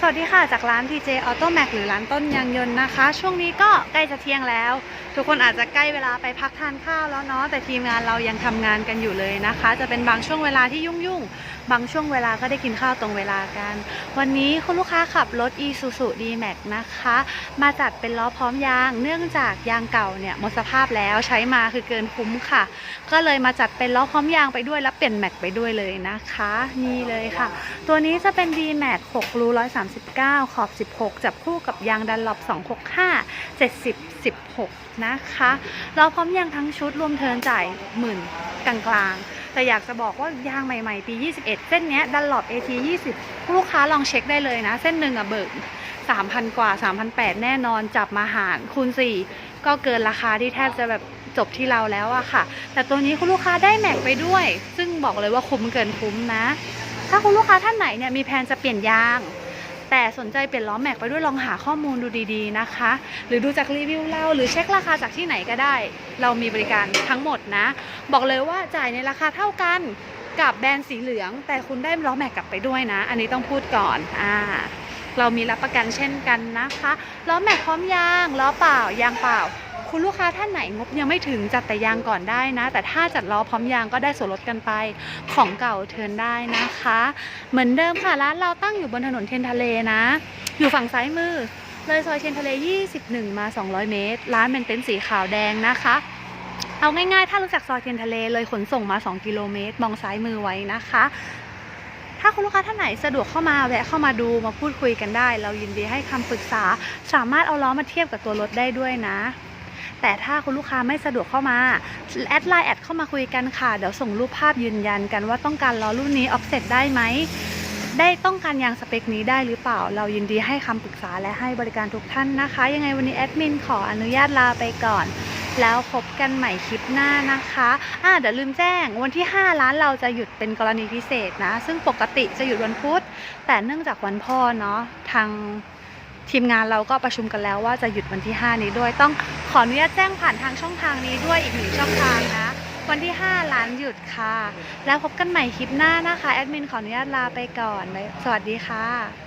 สวัสดีค่ะจากร้าน TJ Auto Mac หรือร้านต้นยางยนต์นะคะ ช่วงนี้ก็ใกล้จะเที่ยงแล้ว ทุกคนอาจจะใกล้เวลาไปพักทานข้าวแล้วเนาะแต่ทีมงานเรายังทำงานกันอยู่เลยนะคะ จะเป็นบางช่วงเวลาที่ยุ่งๆบางช่วงเวลาก็ได้กินข้าวตรงเวลากัน วันนี้คุณลูกค้าขับรถ Isuzu D-Max นะคะ มาจัดเป็นล้อพร้อมยาง เนื่องจากยางเก่าเนี่ยหมดสภาพแล้วใช้มาคือเกินคุ้มค่ะ ก็เลยมาจัดเป็นล้อพร้อมยางไปด้วยแล้วเปลี่ยนแม็กไปด้วยเลยนะคะ นี่เลยค่ะ ตัวนี้จะเป็น D Max 6รู130 39 ขอบ 16 จับคู่กับยางดันหลบ265 70 16 นะคะ เราพร้อมยางทั้งชุดรวมเทินจ่ายหมื่นกลางๆ แต่อยากจะบอกว่ายางใหม่ๆ ปี 21 เส้นนี้ดันหลบ AT 20 ลูกค้าลองเช็คได้เลยนะ เส้นหนึ่งอะเบิก3,000 กว่า 3,800 แน่นอนจับมาหารคูณ 4 ก็เกินราคาที่แทบจะแบบจบที่เราแล้วอะค่ะ แต่ตัวนี้คุณลูกค้าได้แม็กไปด้วย ซึ่งบอกเลยว่าคุ้มเกินคุ้มนะ ถ้าคุณลูกค้าท่านไหนเนี่ยมีแผนจะเปลี่ยนยาง แต่สนใจเปลี่ยนล้อแม็กไปด้วยลองหาข้อมูลดูดีๆนะคะ หรือดูจากรีวิวเราหรือเช็คราคาจากที่ไหนก็ได้ เรามีบริการทั้งหมดนะ บอกเลยว่าจ่ายในราคาเท่ากันกับแบรนด์สีเหลือง แต่คุณได้ล้อแม็กกลับไปด้วยนะ อันนี้ต้องพูดก่อนอ่าเรามีรับประกันเช่นกันนะคะล้อแม็กพร้อมยางล้อเปล่ายางเปล่า คุณลูกค้าท่านไหนงบยังไม่ถึงจัดแต่ยางก่อนได้นะ แต่ถ้าจัดล้อพร้อมยางก็ได้ส่วนลดกันไป ของเก่าเทินได้นะคะ เหมือนเดิมค่ะร้านเราตั้งอยู่บนถนนเทียนทะเลนะ อยู่ฝั่งซ้ายมือ เลยซอยเทียนทะเล 21 มา 200 เมตร ร้านเป็นเต็นท์สีขาวแดงนะคะเอาง่ายๆ ถ้ารู้จักซอยเทียนทะเลเลยขนส่งมา 2 กิโลเมตร มองซ้ายมือไว้นะคะ ถ้าคุณลูกค้าท่านไหนสะดวกเข้ามาแวะเข้ามาดูมาพูดคุยกันได้ เรายินดีให้คำปรึกษา สามารถเอาล้อมาเทียบกับตัวรถได้ด้วยนะ แต่ถ้าคุณลูกค้าไม่สะดวกเข้ามาแอดไลน์แอดเข้ามาคุยกันค่ะ เดี๋ยวส่งรูปภาพยืนยันกันว่าต้องการล้อรุ่นนี้ออฟเซ็ตได้ไหมได้ต้องการยางสเปคนี้ได้หรือเปล่า เรายินดีให้คำปรึกษาและให้บริการทุกท่านนะคะ ยังไงวันนี้แอดมินขออนุญาตลาไปก่อน แล้วพบกันใหม่คลิปหน้านะคะอ่าเดี๋ยวลืมแจ้งวันที่ 5 ร้านเราจะหยุดเป็นกรณีพิเศษนะ ซึ่งปกติจะหยุดวันพุธ แต่เนื่องจากวันพ่อเนาะทาง ทีมงานเราก็ประชุมกันแล้วว่าจะหยุดวันที่ 5 นี้ด้วย ต้องขออนุญาตแจ้งผ่านทางช่องทางนี้ด้วยอีกหนึ่งช่องทางนะ วันที่ 5 ร้านหยุดค่ะ แล้วพบกันใหม่คลิปหน้านะคะแอดมินขออนุญาตลาไปก่อน สวัสดีค่ะ